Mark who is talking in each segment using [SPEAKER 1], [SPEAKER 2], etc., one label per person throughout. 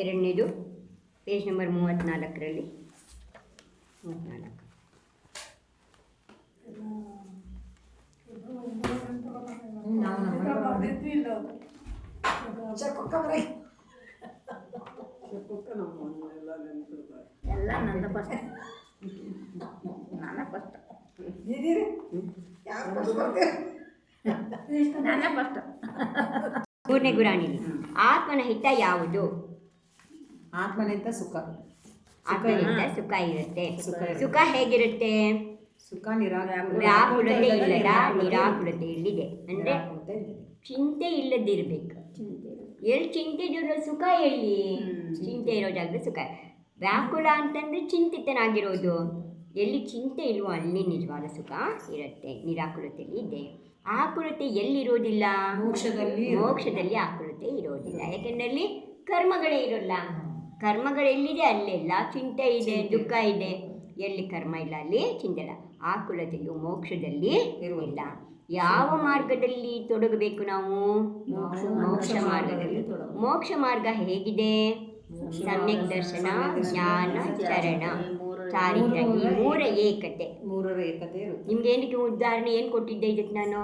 [SPEAKER 1] ಎರಡನೇದು page number ಮೂವತ್ತ್ನಾಲ್ಕರಲ್ಲಿ ಮೂವತ್ತ್ನಾಲ್ಕು
[SPEAKER 2] ಎಲ್ಲ ನನ್ನ ಫಸ್ಟ್ ನನ್ನ ಫಸ್ಟ್
[SPEAKER 1] ಮೂರನೇ ಗುರಾಣಿಲಿ ಆತ್ಮನ ಹಿತ ಯಾವುದು?
[SPEAKER 3] ಆತ್ಮನಿಂದ ಸುಖ.
[SPEAKER 1] ಆತ್ಮನಿಂದ ಸುಖ ಇರುತ್ತೆ.
[SPEAKER 3] ಸುಖ
[SPEAKER 1] ಹೇಗಿರುತ್ತೆ?
[SPEAKER 3] ಸುಖ
[SPEAKER 1] ನಿರಾಕುಳತೆ ಇಲ್ಲದ ನಿರಾಕುಲತೆ ಇಲ್ಲಿದೆ. ಅಂದ್ರೆ ಚಿಂತೆ ಇಲ್ಲದಿರ್ಬೇಕು. ಎಲ್ಲಿ ಚಿಂತೆ ಇರೋ ಸುಖ ಎಲ್ಲಿ ಚಿಂತೆ ಇರೋ ಜಾಗದ ಸುಖ. ವ್ಯಾಕುಲ ಅಂತಂದ್ರೆ ಚಿಂತಿತನಾಗಿರೋದು. ಎಲ್ಲಿ ಚಿಂತೆ ಇಲ್ವೋ ಅಲ್ಲಿ ನಿಜವಾದ ಸುಖ ಇರುತ್ತೆ. ನಿರಾಕುಲತೆಯಲ್ಲಿ ಇದೆ ಆಕುಲತೆ ಎಲ್ಲಿರೋದಿಲ್ಲ?
[SPEAKER 3] ಮೋಕ್ಷದಲ್ಲಿ
[SPEAKER 1] ಮೋಕ್ಷದಲ್ಲಿ ಆಕುಲತೆ ಇರೋದಿಲ್ಲ. ಯಾಕೆಂದ್ರೆ ಅಲ್ಲಿ ಕರ್ಮಗಳೇ ಇರೋಲ್ಲ. ಕರ್ಮಗಳೆಲ್ಲಿದೆ ಅಲ್ಲೆಲ್ಲ ಚಿಂತೆ ಇದೆ ದುಃಖ ಇದೆ. ಎಲ್ಲಿ ಕರ್ಮ ಇಲ್ಲ ಅಲ್ಲಿ ಚಿಂತೆ ಇಲ್ಲ. ಆಕುಲತೆಯು ಮೋಕ್ಷದಲ್ಲಿ ಇರುವುದಿಲ್ಲ. ಯಾವ ಮಾರ್ಗದಲ್ಲಿ ತೊಡಗಬೇಕು ನಾವು? ಮೋಕ್ಷ ಮಾರ್ಗದಲ್ಲಿ ಮೋಕ್ಷ ಮಾರ್ಗ ಹೇಗಿದೆ? ಸಮ್ಯಕ್ ದರ್ಶನ ಜ್ಞಾನ ಚರಣ. ಚಾರಿತ್ರ ಈ ಮೂರ ಏಕತೆ.
[SPEAKER 3] ಮೂರರ ಏಕತೆ
[SPEAKER 1] ನಿಮ್ಗೆ ಏನಕ್ಕೆ ಉದಾಹರಣೆ ಏನು ಕೊಟ್ಟಿದ್ದೆ ಇದಕ್ಕೆ ನಾನು?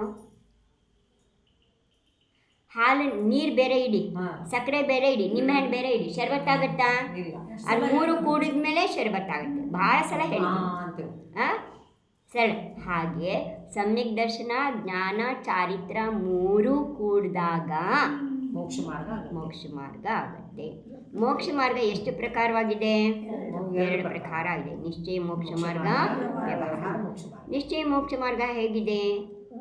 [SPEAKER 1] ಹಾಲು ನೀರು ಬೇರೆ ಇಡಿ ಸಕ್ಕರೆ ಬೇರೆ ಇಡಿ ನಿಂಬೆಹಣ್ಣು ಬೇರೆ ಇಡಿ ಶರ್ಬತ್ ಆಗುತ್ತಾ? ಅದು ಮೂರು ಕೂಡಿದ ಮೇಲೆ ಶರ್ಬತ್ ಆಗುತ್ತೆ. ಭಾಳ ಸಲ
[SPEAKER 3] ಹೇಳಿ
[SPEAKER 1] ಹೇಳ್ತೀನಿ? ಸರಿ. ಹಾಗೆ ಸಮ್ಯಕ್ ದರ್ಶನ ಜ್ಞಾನ ಚಾರಿತ್ರ ಮೂರು ಕೂಡಿದಾಗ
[SPEAKER 3] ಮೋಕ್ಷ ಮಾರ್ಗ.
[SPEAKER 1] ಮೋಕ್ಷ ಮಾರ್ಗ ಆಗುತ್ತೆ. ಮೋಕ್ಷ ಮಾರ್ಗ ಎಷ್ಟು ಪ್ರಕಾರವಾಗಿದೆ? ಎರಡು ಪ್ರಕಾರ. ಇದೆ ನಿಶ್ಚಯ ಮೋಕ್ಷ ಮಾರ್ಗ. ನಿಶ್ಚಯ ಮೋಕ್ಷ ಮಾರ್ಗ ಹೇಗಿದೆ?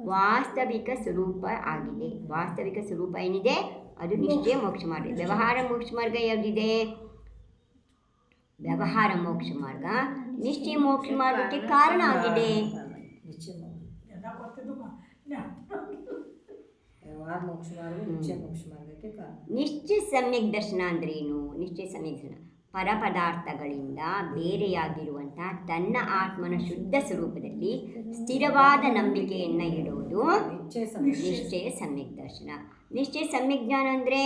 [SPEAKER 1] ವಾಸ್ತವಿಕ ಸ್ವರೂಪ ಆಗಿದೆ. ವಾಸ್ತವಿಕ ಸ್ವರೂಪ ಏನಿದೆ? ಅದು ನಿಶ್ಚಯ ಮೋಕ್ಷ ಮಾರ್ಗ. ವ್ಯವಹಾರ ಮೋಕ್ಷ ಮಾರ್ಗ ಯಾವುದಿದೆ? ವ್ಯವಹಾರ ಮೋಕ್ಷ ಮಾರ್ಗ. ನಿಶ್ಚಯ ಮೋಕ್ಷ ಮಾರ್ಗಕ್ಕೆ ಕಾರಣ ಆಗಿದೆ.
[SPEAKER 3] ನಿಶ್ಚಯ ವ್ಯವಹಾರ ಮೋಕ್ಷ ಮಾರ್ಗ ನಿಶ್ಚಯ ಮೋಕ್ಷ ಮಾರ್ಗಕ್ಕೆ ಕಾರಣ.
[SPEAKER 1] ನಿಶ್ಚಯ ಸಮ್ಯಕ್ ದರ್ಶನ ಅಂದ್ರೆ ಏನು ನಿಶ್ಚಯ ಸಮ್ಯಕ್ ದರ್ಶನ. ಪರಪದಾರ್ಥಗಳಿಂದ ಬೇರೆಯಾಗಿರುವಂತಹ ತನ್ನ ಆತ್ಮನ ಶುದ್ಧ ಸ್ವರೂಪದಲ್ಲಿ ಸ್ಥಿರವಾದ ನಂಬಿಕೆಯನ್ನು ಇಡುವುದು
[SPEAKER 3] ನಿಶ್ಚಯ ಸಮಯ
[SPEAKER 1] ನಿಶ್ಚಯ ಸಮ್ಯಕ್ ದರ್ಶನ ನಿಶ್ಚಯ ಸಮ್ಯಕ್ ಜ್ಞಾನ ಅಂದರೆ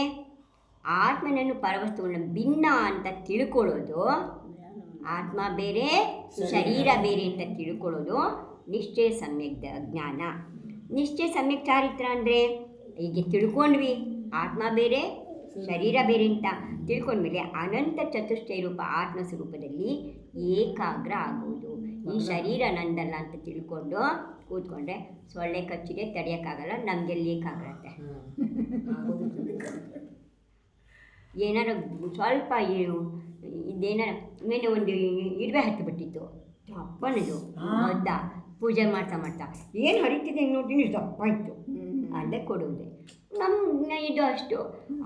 [SPEAKER 1] ಆತ್ಮನನ್ನು ಪರವಸ್ತುವನ್ನು ಭಿನ್ನ ಅಂತ ತಿಳ್ಕೊಳ್ಳೋದು ಆತ್ಮ ಬೇರೆ ಶರೀರ ಬೇರೆ ಅಂತ ತಿಳ್ಕೊಳ್ಳೋದು ನಿಶ್ಚಯ ಸಮ್ಯಕ್ ಜ್ಞಾನ. ನಿಶ್ಚಯ ಸಮ್ಯಕ್ ಚಾರಿತ್ರ ಅಂದರೆ ಹೀಗೆ ತಿಳ್ಕೊಂಡ್ವಿ ಆತ್ಮ ಬೇರೆ ಶರೀರ ಬೇರೆ ಅಂತ ತಿಳ್ಕೊಂಡ್ಮೇಲೆ ಅನಂತ ಚತುಷ್ಟಯ ರೂಪ ಆತ್ಮ ಸ್ವರೂಪದಲ್ಲಿ ಏಕಾಗ್ರ ಆಗುವುದು ಈ ಶರೀರ ನಂದಲ್ಲ ಅಂತ ತಿಳ್ಕೊಂಡು ಕೂತ್ಕೊಂಡ್ರೆ ಸೊಳ್ಳೆ ಕಚ್ಚಿದೆ ತಡೆಯೋಕ್ಕಾಗಲ್ಲ ನಮಗೆ ಏಕಾಗ್ರತೆ. ಏನಾರ ಸ್ವಲ್ಪ ಇದೇನಾರ ಮೇಲೆ ಒಂದು ಇರುವೆ ಹತ್ತು ಬಿಟ್ಟಿತ್ತು. ದಪ್ಪನದು. ಹೌದಾ? ಪೂಜೆ ಮಾಡ್ತಾ ಮಾಡ್ತಾ. ಏನು ಹರಿತಿದೆ ನೋಡಿ ಇಷ್ಟು ದಪ್ಪ ಇತ್ತು ಅಲ್ಲೇ ಕೊಡುವುದೇ. ನಮ್ಮ ಇದು ಅಷ್ಟು.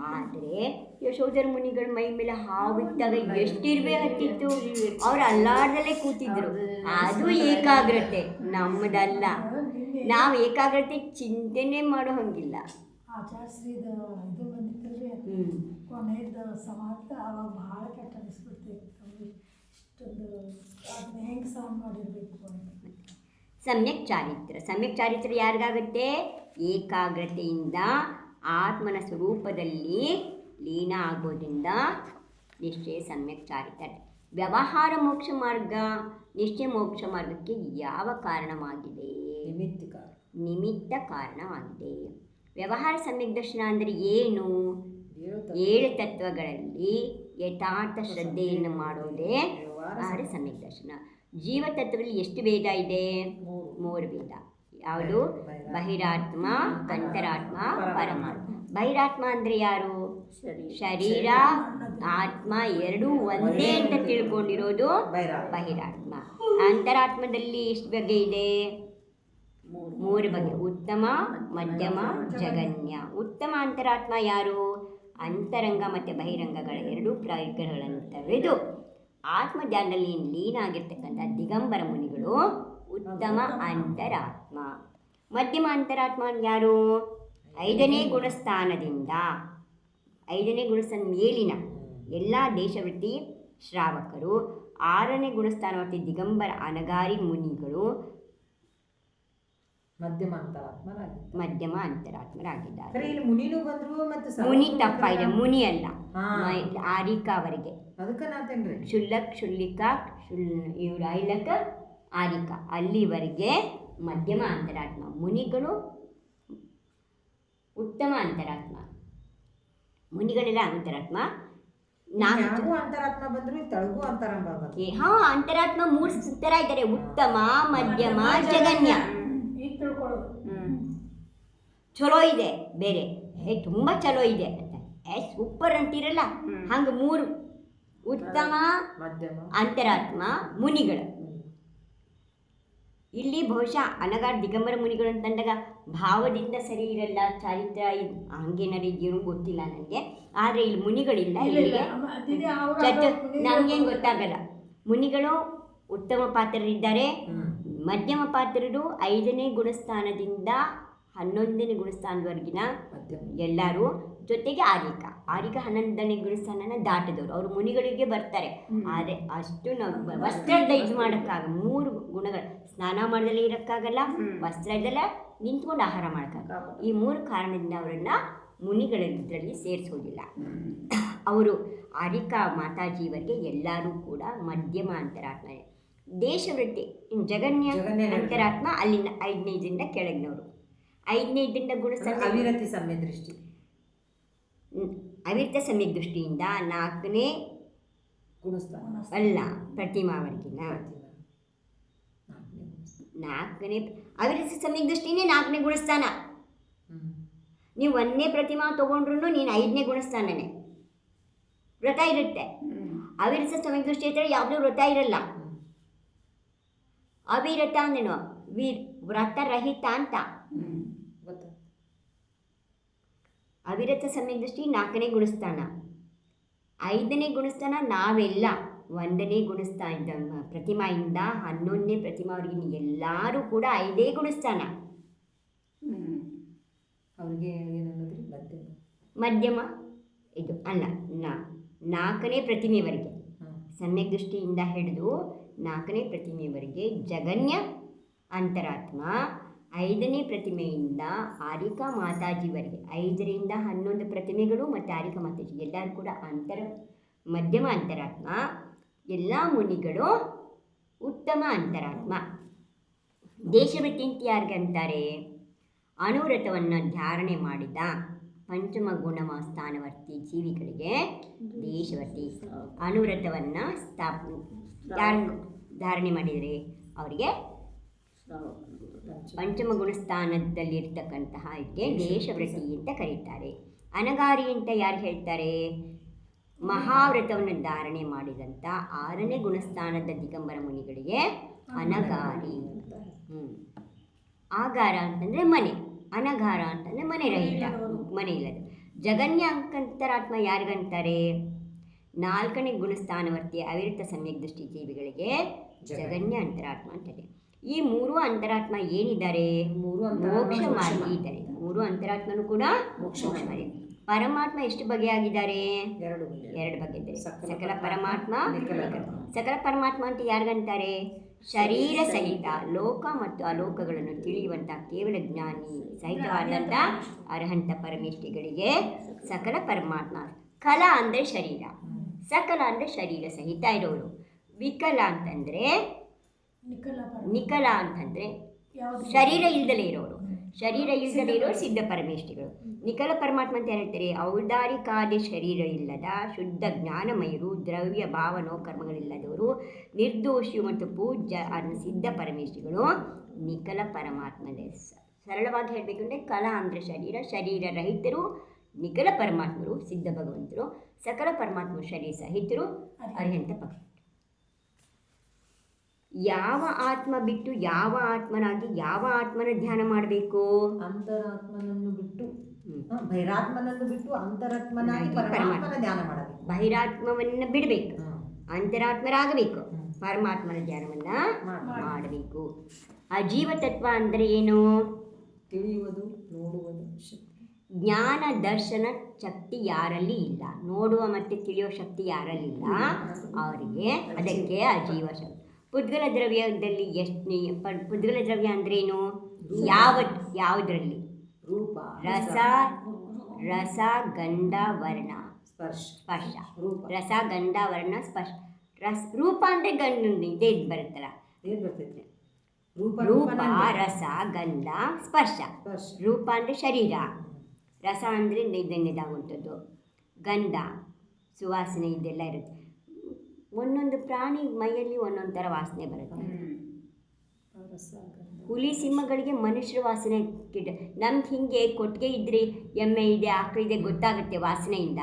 [SPEAKER 1] ಆದರೆ ಯಶೋಧರ ಮುನಿಗಳ ಮೈ ಮೇಲೆ ಹಾವಿದ್ದಾಗ ಎಷ್ಟು ಇರುವೆ ಹತ್ತಿತ್ತು? ಅವ್ರು ಅಲ್ಲಾಡ್ದಲ್ಲೇ ಕೂತಿದ್ರು. ಅದು ಏಕಾಗ್ರತೆ. ನಮ್ಮದಲ್ಲ ನಾವು ಏಕಾಗ್ರತೆ ಚಿಂತನೆ ಮಾಡೋ ಹಂಗಿಲ್ಲ.
[SPEAKER 4] ಆಚಾರ್ಯಶ್ರೀದ ಇದು ಬಂದಿತ್ತಲ್ರಿ ಕೊನೆಯದು ಸಮಾಜ ಅವಾಗ ಭಾಳ ಕೆಟ್ಟ ಅನಿಸ್ಬಿಡ್ತೈತೆ ಅವ್ರಿಗೆ ಇಷ್ಟೊಂದು ಅದನ್ನ ಹೆಂಗೆ ಮಾಡಿರಬೇಕು ಅಂತ.
[SPEAKER 1] ಸಮ್ಯಕ್ ಚಾರಿತ್ರ. ಸಮ್ಯಕ್ ಚಾರಿತ್ರ ಯಾರಿಗಾಗುತ್ತೆ? ಏಕಾಗ್ರತೆಯಿಂದ ಆತ್ಮನ ಸ್ವರೂಪದಲ್ಲಿ ಲೀನ ಆಗೋದ್ರಿಂದ ನಿಶ್ಚಯ ಸಮ್ಯಕ್ ಚಾರಿತ್ರ. ವ್ಯವಹಾರ ಮೋಕ್ಷ ಮಾರ್ಗ ನಿಶ್ಚಯ ಮೋಕ್ಷ ಮಾರ್ಗಕ್ಕೆ ಯಾವ ಕಾರಣವಾಗಿದೆ?
[SPEAKER 3] ನಿಮಿತ್ತ ಕಾರಣ.
[SPEAKER 1] ನಿಮಿತ್ತ ಕಾರಣವಾಗಿದೆ. ವ್ಯವಹಾರ ಸಮ್ಯಕ್ ದರ್ಶನ ಅಂದರೆ ಏನು?
[SPEAKER 3] ಏಳು
[SPEAKER 1] ತತ್ವಗಳಲ್ಲಿ ಯಥಾರ್ಥ ಶ್ರದ್ಧೆಯನ್ನು ಮಾಡೋದೇ
[SPEAKER 3] ವ್ಯವಹಾರ
[SPEAKER 1] ಸಮ್ಯಕ್. ದರ್ಶನ. ಜೀವ ತತ್ವದಲ್ಲಿ ಎಷ್ಟು ಭೇದ ಇದೆ?
[SPEAKER 3] ಮೂರು
[SPEAKER 1] ವಿಧ ಯಾವುದು? ಬಹಿರಾತ್ಮ ಅಂತರಾತ್ಮ ಪರಮಾತ್ಮ. ಬಹಿರಾತ್ಮ ಅಂದರೆ ಯಾರು? ಶರೀರ. ಆತ್ಮ ಎರಡೂ ಒಂದೇ ಅಂತ ತಿಳ್ಕೊಂಡಿರೋದು ಬಹಿರಾತ್ಮ. ಅಂತರಾತ್ಮದಲ್ಲಿ ಎಷ್ಟು ಬಗೆ ಇದೆ? ಮೂರು. ಬಗೆ. ಉತ್ತಮ ಮಧ್ಯಮ ಜಗನ್ಯ. ಉತ್ತಮ ಅಂತರಾತ್ಮ ಯಾರು? ಅಂತರಂಗ ಮತ್ತು ಬಹಿರಂಗಗಳ ಎರಡೂ ಪ್ರಯೋಗಗಳನ್ನು ತೆಗೆದು ಆತ್ಮಧ್ಯಾನದಲ್ಲಿ ಲೀನ ಲೀನಾಗಿರ್ತಕ್ಕಂಥ ದಿಗಂಬರ ಮುನಿಗಳು ಉತ್ತಮ ಅಂತರಾತ್ಮ. ಮಧ್ಯಮ ಅಂತರಾತ್ಮ ಯಾರು? ಐದನೇ ಗುಣಸ್ಥಾನದಿಂದ ಐದನೇ ಗುಣಸ್ಥಾನ ಮೇಲಿನ ಎಲ್ಲ ದೇಶವೃತ್ತಿ ಶ್ರಾವಕರು. ಆರನೇ ಗುಣಸ್ಥಾನವರ್ತಿ ದಿಗಂಬರ ಅನಗಾರಿ ಮುನಿಗಳು.
[SPEAKER 3] ಮಧ್ಯಮ ಅಂತರಾತ್ಮರಾಗಿ
[SPEAKER 1] ಮಧ್ಯಮ ಅಂತರಾತ್ಮರಾಗಿದ್ದಾರೆ.
[SPEAKER 3] ಖರೆ ಇಲ್ಲಿ ಮುನಿನೂ ಬಂದ್ರು ಮತ್ತೆ
[SPEAKER 1] ಮುನಿ ಇದೆ. ಮುನಿ ಅಲ್ಲ ಆರಿಕ ಅವರಿಗೆ.
[SPEAKER 3] ಅದಕ್ಕೆ ನಾತೇನ್ರಿ?
[SPEAKER 1] ಶುಲ್ಲಕ್ ಶುಲ್ಲಿಕ ಶುಲ್ ಇವ್ರ ಐಲಕ ಆರಿಕ. ಅಲ್ಲಿವರೆಗೆ ಮಧ್ಯಮ ಅಂತರಾತ್ಮ. ಮುನಿಗಳು ಉತ್ತಮ ಅಂತರಾತ್ಮ. ಮುನಿಗಳೆಲ್ಲ ಅಂತರಾತ್ಮ? ನಾವು
[SPEAKER 3] ಯಾಗೂ ಅಂತರಾತ್ಮ ಬಂದ್ರು ತಳಗು ಅಂತರಾತ್ಮ
[SPEAKER 1] ಹಾ ಅಂತರಾತ್ಮ ಮೂರು ಥರ ಇದ್ದಾರೆ. ಉತ್ತಮ ಮಧ್ಯಮ ಜಗನ್ಯ. ಚಲೋ ಇದೆ ಬೇರೆ. ಏ ತುಂಬ ಚಲೋ ಇದೆ ಏ ಸೂಪರ್ ಅಂತೀರಲ್ಲ? ಹಂಗೆ ಮೂರು. ಉತ್ತಮ
[SPEAKER 3] ಮಧ್ಯಮ.
[SPEAKER 1] ಅಂತರಾತ್ಮ ಮುನಿಗಳು. ಇಲ್ಲಿ ಬಹುಶಃ ಅನಗಾರ ದಿಗಂಬರ ಮುನಿಗಳು ಅಂತಂದಾಗ ಭಾವದಿಂದ ಸರಿ ಇರಲ್ಲ ಚಾರಿತ್ರ ಇದ್- ಹಂಗೇನಾರು ಇದೆಯೋ ಗೊತ್ತಿಲ್ಲ ನನಗೆ ಆದರೆ ಇಲ್ಲಿ ಮುನಿಗಳಿಲ್ಲ ನಮಗೇನು ಗೊತ್ತಾಗಲ್ಲ. ಮುನಿಗಳು ಉತ್ತಮ ಪಾತ್ರರಿದ್ದಾರೆ. ಮಧ್ಯಮ ಪಾತ್ರರು ಐದನೇ ಗುಣಸ್ಥಾನದಿಂದ ಹನ್ನೊಂದನೇ ಗುಣಸ್ಥಾನದವರೆಗಿನ ಎಲ್ಲರೂ ಜೊತೆಗೆ ಆರಿಕ ಆರಿಕ ಹನ್ನೊಂದನೇ ಗುಣಸ್ಥಾನನ ದಾಟದವರು. ಅವರು ಮುನಿಗಳಿಗೆ ಬರ್ತಾರೆ. ಆದರೆ ಅಷ್ಟು ನಾವು ವಸ್ತ್ರದ ಇದು ಮಾಡೋಕ್ಕಾಗ ಮೂರು ಗುಣಗಳು ಸ್ನಾನ ಮಾಡದಲ್ಲೇ ಇರೋಕ್ಕಾಗಲ್ಲ ವಸ್ತ್ರದಲ್ಲ ನಿಂತ್ಕೊಂಡು ಆಹಾರ ಮಾಡೋಕ್ಕಾಗಲ್ಲ. ಈ ಮೂರು ಕಾರಣದಿಂದ ಅವರನ್ನು ಮುನಿಗಳಲ್ಲಿ ಸೇರಿಸೋದಿಲ್ಲ. ಅವರು ಆರಿಕಾ ಮಾತಾಜಿಯವರಿಗೆ ಎಲ್ಲರೂ ಕೂಡ ಮಧ್ಯಮ ಅಂತರಾತ್ಮ. ದೇಶವೃತ್ತಿ ಜಗನ್ಯ ಅಂತರಾತ್ಮ ಅಲ್ಲಿನ ಐದನೇದಿಂದ ಕೆಳಗಿನವರು. ಐದನೇದಿಂದ ಗುಣ
[SPEAKER 3] ಅವಿರತಿ ಸಮ್ಯ ದೃಷ್ಟಿ.
[SPEAKER 1] ಅವಿರತ ಸಮಯ ದೃಷ್ಟಿಯಿಂದ ನಾಲ್ಕನೇ
[SPEAKER 3] ಗುಣಸ್ಥಾನ.
[SPEAKER 1] ಅಲ್ಲ ಪ್ರತಿಮಾವರೆಗಿನ.
[SPEAKER 3] ನಾಲ್ಕನೇ
[SPEAKER 1] ಅವಿರ್ತ ಸಮಯ ದೃಷ್ಟಿನೇ ನಾಲ್ಕನೇ ಗುಣಸ್ಥಾನ. ನೀವು ಒಂದನೇ ಪ್ರತಿಮಾ ತೊಗೊಂಡ್ರು ನೀನು ಐದನೇ ಗುಣಸ್ಥಾನನೇ. ವ್ರತ ಇರುತ್ತೆ. ಅವಿರಸ ಸಮಯ ದೃಷ್ಟಿ ಹತ್ರ ಯಾವುದೂ ವ್ರತ ಇರಲ್ಲ. ಅವಿರತ ಅಂದೇನು ವೀರ್ ವ್ರತ ರಹಿತ ಅಂತ. ಅವಿರತ ಸಮಯ ದೃಷ್ಟಿ ನಾಲ್ಕನೇ ಗುಣಸ್ಥಾನ. ಐದನೇ ಗುಣಸ್ಥಾನ ನಾವೆಲ್ಲ. ಒಂದನೇ ಗುಣಸ್ಥಾನ ಪ್ರತಿಮೆಯಿಂದ ಹನ್ನೊಂದನೇ ಪ್ರತಿಮಾವರೆಗಿನ ಎಲ್ಲರೂ ಕೂಡ ಐದೇ ಗುಣಸ್ಥಾನ
[SPEAKER 2] ಹ್ಮ್.
[SPEAKER 3] ಅವ್ರಿಗೆ ಮಧ್ಯಮ.
[SPEAKER 1] ಮಧ್ಯಮ ಇದು ಅಲ್ಲ ನಾ ನಾಲ್ಕನೇ ಪ್ರತಿಮೆವರೆಗೆ. ಸಮ್ಯಕ್ ದೃಷ್ಟಿಯಿಂದ ಹಿಡಿದು ನಾಲ್ಕನೇ ಪ್ರತಿಮೆವರೆಗೆ ಜಗನ್ಯ ಅಂತರಾತ್ಮ ಐದನೇ ಪ್ರತಿಮೆಯಿಂದ ಆರಿಕಾ ಮಾತಾಜಿವರೆಗೆ ಐದರಿಂದ ಹನ್ನೊಂದು ಪ್ರತಿಮೆಗಳು ಮತ್ತು ಆರಿಕಾ ಮಾತಾಜಿ ಎಲ್ಲರೂ ಕೂಡ ಅಂತರ ಮಧ್ಯಮ ಅಂತರಾತ್ಮ ಎಲ್ಲ ಮುನಿಗಳು ಉತ್ತಮ ಅಂತರಾತ್ಮ. ದೇಶಭಕ್ತಿಂತ ಯಾರಿಗಂತಾರೆ ಅಣುವ್ರತವನ್ನು ಧಾರಣೆ ಮಾಡಿದ ಪಂಚಮ ಗುಣಮ ಸ್ಥಾನವರ್ತಿ ಜೀವಿಗಳಿಗೆ ದೇಶವರ್ತಿ ಅನುವ್ರತವನ್ನು ಸ್ಥಾಪ ಧಾರಣೆ ಮಾಡಿದರೆ? ಅವರಿಗೆ ಪಂಚಮ ಗುಣಸ್ಥಾನದಲ್ಲಿರ್ತಕ್ಕಂತಹ ಇದಕ್ಕೆ ದೇಶವ್ರತಿ ಅಂತ ಕರೀತಾರೆ. ಅನಗಾರಿ ಅಂತ ಯಾರು ಹೇಳ್ತಾರೆ? ಮಹಾವ್ರತವನ್ನು ಧಾರಣೆ ಮಾಡಿದಂಥ ಆರನೇ ಗುಣಸ್ಥಾನದ ದಿಗಂಬರ ಮುನಿಗಳಿಗೆ ಅನಗಾರಿ. ಆಗಾರ ಅಂತಂದರೆ ಮನೆ ಅನಗಾರ ಅಂತಂದರೆ ಮನೆ ರಹಿತ ಮನೆ ಇಲ್ಲದೆ. ಜಗನ್ಯ ಅಂಕಂತರಾತ್ಮ ಯಾರಿಗಂತಾರೆ ನಾಲ್ಕನೇ ಗುಣಸ್ಥಾನವರ್ತಿ ಅವಿರತ ಸಮ್ಯಕ್ ದೃಷ್ಟಿ ಜೀವಿಗಳಿಗೆ ಜಗನ್ಯ ಅಂತರಾತ್ಮ ಅಂತಾರೆ. ಈ ಮೂರು ಅಂತರಾತ್ಮ ಏನಿದ್ದಾರೆ?
[SPEAKER 3] ಮೂರು
[SPEAKER 1] ಮೋಕ್ಷ ಮಾರ್ಗ. ಇದ್ದಾರೆ. ಮೂರು ಅಂತರಾತ್ಮನು ಕೂಡ
[SPEAKER 3] ಮೋಕ್ಷ
[SPEAKER 1] ಮಾರ್ಗ ಮಾರ್ಗಿ. ಪರಮಾತ್ಮ ಎಷ್ಟು ಬಗೆಯಾಗಿದ್ದಾರೆ?
[SPEAKER 3] ಎರಡು.
[SPEAKER 1] ಎರಡು ಬಗೆ ಇದ್ದಾರೆ.
[SPEAKER 3] ಸಕಲ
[SPEAKER 1] ಪರಮಾತ್ಮ. ಸಕಲ ಪರಮಾತ್ಮ ಅಂತ ಯಾರಿಗಂತಾರೆ ಶರೀರ ಸಹಿತ ಲೋಕ ಮತ್ತು ಅಲೋಕಗಳನ್ನು ತಿಳಿಯುವಂಥ ಕೇವಲ ಜ್ಞಾನಿ ಸಹಿತವಾದಂಥ ಅರ್ಹಂತ ಪರಮೇಷ್ಠಿಗಳಿಗೆ ಸಕಲ ಪರಮಾತ್ಮ. ಕಲ ಅಂದರೆ ಶರೀರ. ಸಕಲ ಅಂದರೆ ಶರೀರ ಸಹಿತ ಇರೋರು. ವಿಕಲ ಅಂತಂದರೆ ನಿಕಲ ಅಂತಂದರೆ ಶರೀರ ಇಲ್ದಲೇ ಇರೋರು. ಶರೀರ ಇಲ್ಲದೆ ಸಿದ್ಧ ಪರಮೇಷ್ಠಿಗಳು. ನಿಖಲ ಪರಮಾತ್ಮ ಅಂತ ಹೇಳ್ತಾರೆ ಔದಾರಿಕಾದಿ ಶರೀರ ಇಲ್ಲದ, ಶುದ್ಧ ಜ್ಞಾನಮಯರು, ದ್ರವ್ಯ ಭಾವನೋ ಕರ್ಮಗಳಿಲ್ಲದವರು ನಿರ್ದೋಷಿ ಮತ್ತು ಪೂಜ್ಯ ಅನ್ನೋ ಸಿದ್ಧ ಪರಮೇಷ್ಠಿಗಳು ನಿಖಲ ಪರಮಾತ್ಮನೇ. ಸರಳವಾಗಿ ಸರಳವಾಗಿ ಅಂದರೆ ಕಲಾ ಅಂದರೆ ಶರೀರ ಶರೀರ ರಹಿತರು ನಿಖಲ ಪರಮಾತ್ಮರು, ಸಿದ್ಧ ಭಗವಂತರು, ಸಕಲ ಪರಮಾತ್ಮ ಶರೀರ ಸಹಿತರು, ಅರ್ಹಂತ ಪಕ್ಷ. ಯಾವ ಆತ್ಮ ಬಿಟ್ಟು ಯಾವ ಆತ್ಮನಾಗಿ ಯಾವ ಆತ್ಮನ ಧ್ಯಾನ ಮಾಡಬೇಕು?
[SPEAKER 3] ಅಂತರಾತ್ಮನನ್ನು ಬಿಟ್ಟು ಬಹಿರಾತ್ಮನನ್ನು ಬಿಟ್ಟು ಅಂತರಾತ್ಮನಾಗಿ
[SPEAKER 1] ನಾಗಿ
[SPEAKER 3] ಪರಮಾತ್ಮನ ಧ್ಯಾನ ಮಾಡಬೇಕು.
[SPEAKER 1] ಬಹಿರಾತ್ಮವನ್ನು ಬಿಡಬೇಕು. ಅಂತರಾತ್ಮರಾಗಬೇಕು. ಪರಮಾತ್ಮನ ಧ್ಯಾನವನ್ನು ಮಾಡಬೇಕು. ಅಜೀವ ತತ್ವ ಅಂದರೆ ಏನು?
[SPEAKER 3] ತಿಳಿಯುವುದು ನೋಡುವುದು ಶಕ್ತಿ.
[SPEAKER 1] ಜ್ಞಾನ ದರ್ಶನ ಶಕ್ತಿ ಯಾರಲ್ಲಿ ಇಲ್ಲ? ನೋಡುವ ಮತ್ತು ತಿಳಿಯೋ ಶಕ್ತಿ ಯಾರಲ್ಲಿ ಇಲ್ಲ? ಅವರಿಗೆ. ಅದಕ್ಕೆ ಅಜೀವ ಶಕ್ತಿ. ಪುದ್ಗಲ ದ್ರವ್ಯದಲ್ಲಿ ಎಷ್ಟು ಪುದ್ಗಲ ದ್ರವ್ಯ ಅಂದ್ರೇನು? ಯಾವ ಯಾವುದರಲ್ಲಿ?
[SPEAKER 3] ರೂಪ
[SPEAKER 1] ರಸ ರಸ ಗಂಧ ವರ್ಣ.
[SPEAKER 3] ಸ್ಪರ್ಶ
[SPEAKER 1] ಸ್ಪರ್ಶ.
[SPEAKER 3] ರೂಪ.
[SPEAKER 1] ರಸ ಗಂಧ ವರ್ಣ ಸ್ಪರ್ಶ. ರಸ ರೂಪ ಅಂದರೆ ಗಂಡು ಇದೇ ಇದು ಬರುತ್ತಲ್ಲ?
[SPEAKER 3] ಬರ್ತೈತಿ. ರೂಪ
[SPEAKER 1] ರೂಪ ರಸ ಗಂಧ ಸ್ಪರ್ಶ.
[SPEAKER 3] ಸ್ಪರ್ಶ.
[SPEAKER 1] ರೂಪ ಅಂದರೆ ಶರೀರ. ರಸ ಅಂದರೆ ಇದನ್ನಿದಾಗುವಂಥದ್ದು ಗಂಧ ಸುವಾಸನೆ ಇದೆಲ್ಲ ಇರುತ್ತೆ. ಒಂದೊಂದು ಪ್ರಾಣಿ ಮೈಯಲ್ಲಿ ಒಂದೊಂದು ಥರ ವಾಸನೆ ಬರುತ್ತೆ. ಹುಲಿ ಸಿಂಹಗಳಿಗೆ ಮನುಷ್ಯರ ವಾಸನೆ ಕಿಡ ನಮ್ಗೆ ಹಿಂಗೆ ಕೊಟ್ಟಿಗೆ ಇದ್ರೆ ಎಮ್ಮೆ ಇದೆ ಆಕಳಿದೆ ಗೊತ್ತಾಗುತ್ತೆ ವಾಸನೆಯಿಂದ.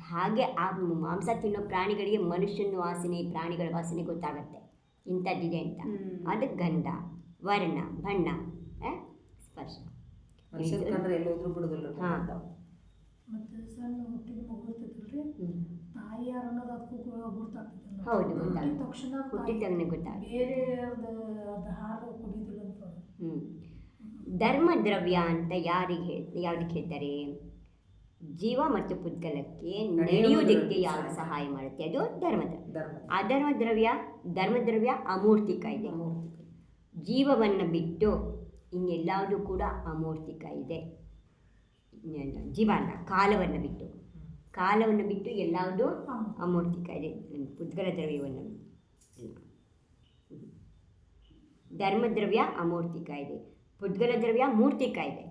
[SPEAKER 1] ಹಾಗೆ ಆ ಮಾಂಸ ತಿನ್ನೋ ಪ್ರಾಣಿಗಳಿಗೆ ಮನುಷ್ಯನ ವಾಸನೆ ಪ್ರಾಣಿಗಳ ವಾಸನೆ ಗೊತ್ತಾಗುತ್ತೆ. ಇಂಥದ್ದಿದೆ ಅಂತ. ಅದು ಗಂಧ ವರ್ಣ ಬಣ್ಣ ಸ್ಪರ್ಶ. ಹಾ.
[SPEAKER 4] ತಾಯಿ ಯಾರು ಅನ್ನೋದು ಅದಕ್ಕೂ
[SPEAKER 1] ಹೌದು,
[SPEAKER 4] ಹುಟ್ಟಿದ
[SPEAKER 1] ಗೊತ್ತಾಗುತ್ತೆ.
[SPEAKER 4] ತಕ್ಷಣ
[SPEAKER 1] ಹುಟ್ಟಿದ
[SPEAKER 4] ತಾಯಿ
[SPEAKER 1] ತಕ್ಷಣ ಗೊತ್ತಾಗುತ್ತೆ.
[SPEAKER 4] ಬೇರೆ ಅದು ಅದು ಹಾಲು ಕುಡಿಯೋದಿಲ್ಲ ಅಂತ ಅವ್ರು.
[SPEAKER 1] ಹ್ಞೂ ಧರ್ಮದ್ರವ್ಯ ಅಂತ ಯಾರಿಗೆ ಹೇಳ್ ಯಾರು ಹೇಳ್ತಾರೆ ಜೀವ ಮತ್ತು ಪುದ್ಗಲಕ್ಕೆ ನಡೆಯುವುದಕ್ಕೆ ಯಾವ ಸಹಾಯ ಮಾಡುತ್ತೆ? ಅದು ಧರ್ಮದ
[SPEAKER 3] ಧರ್ಮ
[SPEAKER 1] ದ್ರವ್ಯ. ಧರ್ಮದ್ರವ್ಯ ಅಮೂರ್ತಿಕ ಇದೆ.
[SPEAKER 3] ಅಮೂರ್ತಿಕ.
[SPEAKER 1] ಜೀವವನ್ನು ಬಿಟ್ಟು ಇನ್ನೆಲ್ಲವೂ ಕೂಡ ಅಮೂರ್ತಿಕ ಇದೆ. ಜೀವನ ಜೀವ ಅಲ್ಲ ಕಾಲವನ್ನು ಬಿಟ್ಟು. ಕಾಲವನ್ನು ಬಿಟ್ಟು ಎಲ್ಲವುದೂ ಅಮೂರ್ತಿಕ ಇದೆ ಉದ್ಗಲ ದ್ರವ್ಯವನ್ನು. ಧರ್ಮದ್ರವ್ಯ ಅಮೂರ್ತಿಕ ಇದೆ ಪುದ್ಗಲ ದ್ರವ್ಯ ಮೂರ್ತಿಕ ಇದೆ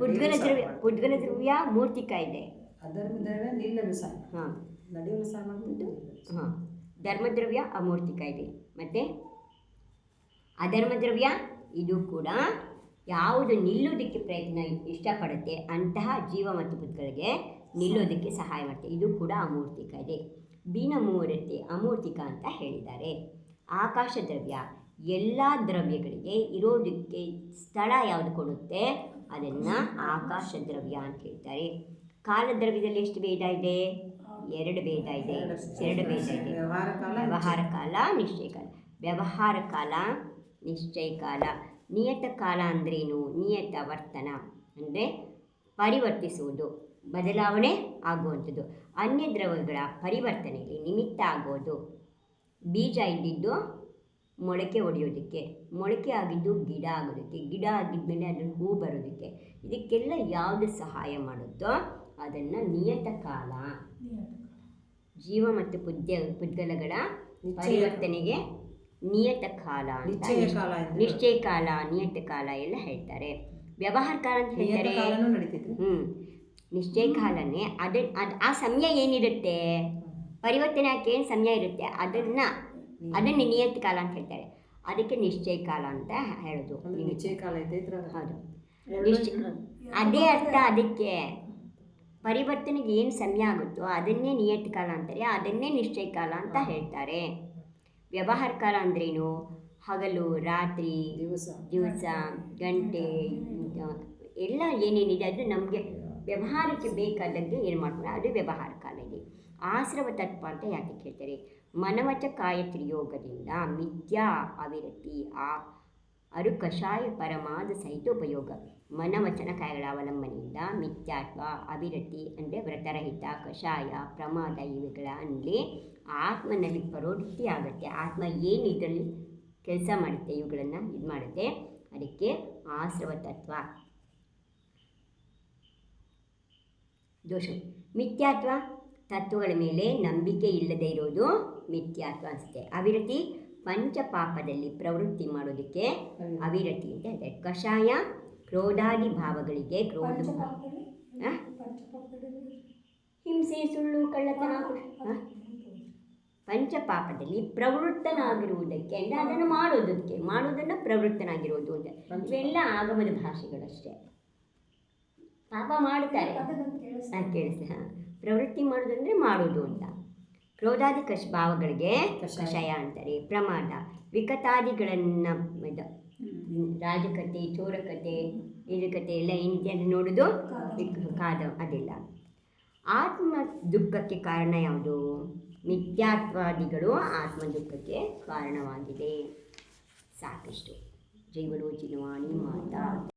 [SPEAKER 1] ಪುದ್ಗಲ ದ್ರವ್ಯ. ಪುದ್ಗಲ ದ್ರವ್ಯ ಮೂರ್ತಿಕ ಇದೆ ಹಾಂ. ಧರ್ಮದ್ರವ್ಯ ಅಮೂರ್ತಿಕ ಇದೆ ಮತ್ತು ಅಧರ್ಮದ್ರವ್ಯ ಇದು ಕೂಡ ಯಾವುದು ನಿಲ್ಲುವುದಕ್ಕೆ ಪ್ರಯತ್ನ ಇಷ್ಟಪಡುತ್ತೆ ಅಂತಹ ಜೀವ ಮತ್ತು ಬುದ್ಧಗಳಿಗೆ ನಿಲ್ಲೋದಕ್ಕೆ ಸಹಾಯ ಮಾಡುತ್ತೆ ಇದು ಕೂಡ ಅಮೂರ್ತಿಕ ಇದೆ. ಬೀನಮೂರತೆ ಅಮೂರ್ತಿಕ ಅಂತ ಹೇಳಿದ್ದಾರೆ. ಆಕಾಶ ದ್ರವ್ಯ ಎಲ್ಲ ದ್ರವ್ಯಗಳಿಗೆ ಇರೋದಕ್ಕೆ ಸ್ಥಳ ಯಾವುದು ಕೊಡುತ್ತೆ? ಅದನ್ನು ಆಕಾಶ ದ್ರವ್ಯ ಅಂತ ಹೇಳ್ತಾರೆ. ಕಾಲದ್ರವ್ಯದಲ್ಲಿ ಎಷ್ಟು ಭೇದ ಇದೆ? ಎರಡು ಭೇದ ಇದೆ. ಎರಡು ಭೇದ ಇದೆ.
[SPEAKER 3] ವ್ಯವಹಾರ ಕಾಲ
[SPEAKER 1] ವ್ಯವಹಾರ ಕಾಲ ನಿಶ್ಚಯ ಕಾಲ. ವ್ಯವಹಾರ ಕಾಲ ನಿಶ್ಚಯ ಕಾಲ. ನಿಯತ ಕಾಲ ಅಂದ್ರೇನು? ನಿಯತ ವರ್ತನ. ಅಂದರೆ ಪರಿವರ್ತಿಸುವುದು. ಬದಲಾವಣೆ ಆಗುವಂಥದ್ದು. ಅನ್ಯ ದ್ರವಗಳ ಪರಿವರ್ತನೆಗೆ ನಿಮಿತ್ತ ಆಗೋದು ಬೀಜ ಇದ್ದಿದ್ದು ಮೊಳಕೆ ಒಡೆಯೋದಕ್ಕೆ ಮೊಳಕೆ ಆಗಿದ್ದು ಗಿಡ ಆಗೋದಕ್ಕೆ ಗಿಡ ಆಗಿದ್ಮೇಲೆ ಅದ್ರಲ್ಲಿ ಹೂ ಬರೋದಕ್ಕೆ ಇದಕ್ಕೆಲ್ಲ ಯಾವುದು ಸಹಾಯ ಮಾಡುತ್ತೋ ಅದನ್ನು ನಿಯತ ಕಾಲ. ಜೀವ ಮತ್ತು ಪುದ್ಯ ಪುದ್ಗಲಗಳ ಪರಿವರ್ತನೆಗೆ ನಿಯತ ಕಾಲ ಅಂತ
[SPEAKER 3] ನಿಶ್ಚಯ ಕಾಲ
[SPEAKER 1] ನಿಯತ ಕಾಲ ಎಲ್ಲ ಹೇಳ್ತಾರೆ. ವ್ಯವಹಾರ ಕಾಲ ಅಂತ ಹೇಳ್ತಾರೆ. ಹ್ಞೂ ನಿಶ್ಚಯ ಕಾಲನೇ ಅದ ಅದು ಆ ಸಮಯ ಏನಿರುತ್ತೆ? ಪರಿವರ್ತನೆ ಆಕೆ ಏನು ಸಮಯ ಇರುತ್ತೆ? ಅದನ್ನು ಅದನ್ನು ನಿಯತ್ ಕಾಲ ಅಂತ ಹೇಳ್ತಾರೆ. ಅದಕ್ಕೆ ನಿಶ್ಚಯ ಕಾಲ ಅಂತ ಹೇಳೋದು.
[SPEAKER 3] ನಿಶ್ಚಯ ಕಾಲ ಇದ್ರಾಗ
[SPEAKER 1] ಹೌದು. ನಿಶ್ಚಯ ಅದೇ ಅರ್ಥ ಅದಕ್ಕೆ. ಪರಿವರ್ತನೆಗೆ ಏನು ಸಮಯ ಆಗುತ್ತೋ ಅದನ್ನೇ ನಿಯತ್ ಕಾಲ ಅಂತಾರೆ. ಅದನ್ನೇ ನಿಶ್ಚಯ ಕಾಲ ಅಂತ ಹೇಳ್ತಾರೆ. ವ್ಯವಹಾರ ಕಾಲ ಅಂದ್ರೇನು? ಹಗಲು ರಾತ್ರಿ
[SPEAKER 3] ದಿವಸ.
[SPEAKER 1] ದಿವಸ ಗಂಟೆ ಎಲ್ಲ ಏನೇನಿದೆ ಅದು ನಮಗೆ ವ್ಯವಹಾರಕ್ಕೆ ಬೇಕಾದಂಗೆ ಏನು ಮಾಡ್ತಾರೆ? ಅದು ವ್ಯವಹಾರ ಕಾಲ ಇದೆ ಆಶ್ರವ ತತ್ವ ಅಂತ ಯಾಕೆ ಕೇಳ್ತಾರೆ? ಮನವಚ ಕಾಯ ತ್ರಿಯೋಗದಿಂದ ಮಿಥ್ಯಾ ಅವಿರತಿ ಆ ಅರು ಕಷಾಯ ಪರಮಾದ ಸಹಿತ ಉಪಯೋಗ ಮನವಚನ ಕಾಯಗಳ ಅವಲಂಬನೆಯಿಂದ ಮಿಥ್ಯಾತ್ವ, ಅವಿರತಿ ಅಂದರೆ ವ್ರತರಹಿತ, ಕಷಾಯ, ಪ್ರಮಾದ ಇವುಗಳ ಅಂದರೆ ಆತ್ಮನಲ್ಲಿ ಪ್ರವೃತ್ತಿ ಆಗುತ್ತೆ. ಆತ್ಮ ಏನು ಇದರಲ್ಲಿ ಕೆಲಸ ಮಾಡುತ್ತೆ ಇವುಗಳನ್ನು ಇದು ಮಾಡುತ್ತೆ? ಅದಕ್ಕೆ ಆಶ್ರವ ತತ್ವ ದೋಷ. ಮಿಥ್ಯಾತ್ವ ತತ್ವಗಳ ಮೇಲೆ ನಂಬಿಕೆ ಇಲ್ಲದೆ ಇರೋದು ಮಿಥ್ಯಾತ್ವ ಅನಿಸುತ್ತೆ ಅವಿರತಿ ಪಂಚಪಾಪದಲ್ಲಿ ಪ್ರವೃತ್ತಿ ಮಾಡೋದಕ್ಕೆ ಅವಿರತಿ ಅಂತ ಹೇಳ್ತಾರೆ. ಕಷಾಯ ಕ್ರೋಧಾದಿ ಭಾವಗಳಿಗೆ ಕ್ರೋಧ ಹಿಂಸೆ ಸುಳ್ಳು ಕಳ್ಳತನ? ಪಂಚಪಾಪದಲ್ಲಿ ಪ್ರವೃತ್ತನಾಗಿರುವುದಕ್ಕೆ ಅಂದರೆ ಅದನ್ನು ಮಾಡೋದಕ್ಕೆ ಮಾಡೋದನ್ನು ಪ್ರವೃತ್ತನಾಗಿರೋದು ಅಂತ. ಇವೆಲ್ಲ ಆಗಮದ ಭಾಷೆಗಳಷ್ಟೇ. ಪಾಪ ಮಾಡ್ತಾರೆ
[SPEAKER 4] ಕೇಳಿಸ್ತು.
[SPEAKER 1] ನಾನು ಕೇಳಿಸ್ತೆ ಹಾಂ. ಪ್ರವೃತ್ತಿ ಮಾಡೋದಂದರೆ ಮಾಡೋದು ಅಂತ. ಕ್ರೋಧಾದಿ ಕಷ್ ಭಾವಗಳಿಗೆ
[SPEAKER 3] ಕಷಾಯ.
[SPEAKER 1] ಅಂತಾರೆ ಪ್ರಮಾದ. ವಿಕತಾದಿಗಳನ್ನು ಇದು ರಾಜಕತೆ ಚೋರಕತೆ ಕತೆ ಎಲ್ಲ ಏನಿದೆ ಅದು ನೋಡೋದು ಕಾದ ಅದೆಲ್ಲ. ಆತ್ಮ ದುಃಖಕ್ಕೆ ಕಾರಣ ಯಾವುದು? ಮಿಥ್ಯಾತ್ವಾದಿಗಳು ಆತ್ಮ ದುಃಖಕ್ಕೆ ಕಾರಣವಾಗಿದೆ. ಸಾಕಷ್ಟು. ಜೈವರೋಚಿನವಾಣಿ ಮಾತಾ.